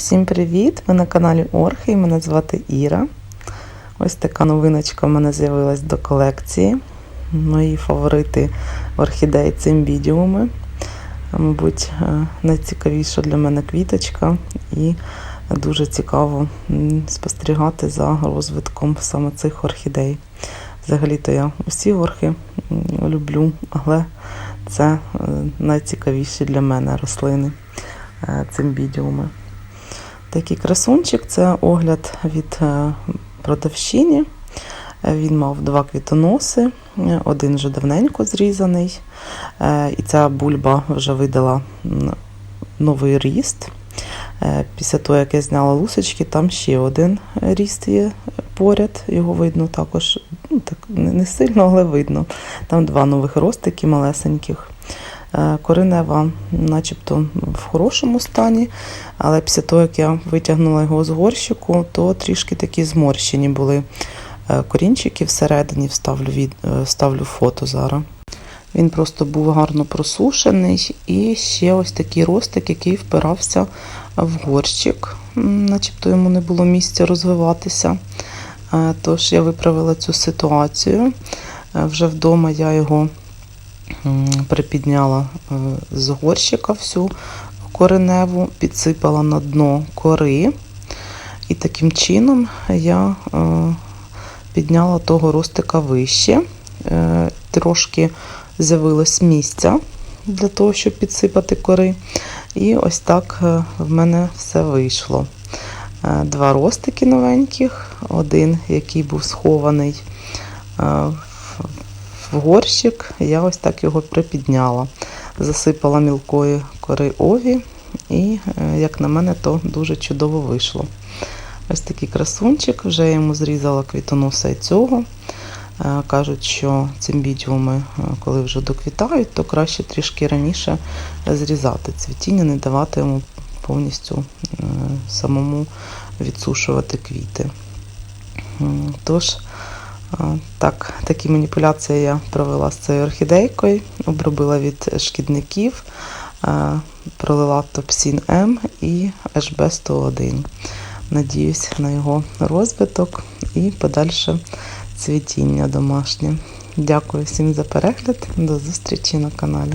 Всім привіт! Ви на каналі Орхи і мене звати Іра. Ось така новиночка в мене з'явилась до колекції. Мої фаворити орхідеї цимбідіуми. Мабуть, е, найцікавіша для мене квіточка, і дуже цікаво спостерігати за розвитком саме цих орхідей. Взагалі-то я усі орхи люблю, але це е, найцікавіші для мене рослини е, цимбідіуми. Такий красунчик це огляд від е, продавщині. Він мав два квітоноси, один вже давненько зрізаний, е, і ця бульба вже видала новий ріст. Е, Після того, як я зняла лусочки, там ще один ріст є поряд. Його видно також ну, так, не сильно, але видно. Там два нових ростики малесеньких. Е, Коренева, начебто, в хорошому стані, але після того, як я витягнула його з горщику, то трішки такі зморщені були е, корінчики всередині, вставлю, від, е, вставлю фото зараз. Він просто був гарно просушений, і ще ось такий ростик, який впирався в горщик, начебто йому не було місця розвиватися. Тож я виправила цю ситуацію. Вже вдома я його припідняла е, з горщика всю кореневу, підсипала на дно кори. І таким чином я е, підняла того ростика вище. Е, Трошки з'явилось місця для того, щоб підсипати кори. І ось так в мене все вийшло. Два ростики новеньких, один, який був схований в горщик, я ось так його припідняла. Засипала мілкої кори ові, і, е, як на мене, то дуже чудово вийшло. Ось такий красунчик, вже я йому зрізала квітоноса і цього. Е, Кажуть, що цимбідіуми, е, коли вже доквітають, то краще трішки раніше зрізати цвітіння, не давати йому повністю самому відсушувати квіти. Тож, так, такі маніпуляції я провела з цією орхідейкою, обробила від шкідників, е, пролила Топсін М і HB 101. Надіюсь на його розвиток і подальше цвітіння домашнє. Дякую всім за перегляд. До зустрічі на каналі.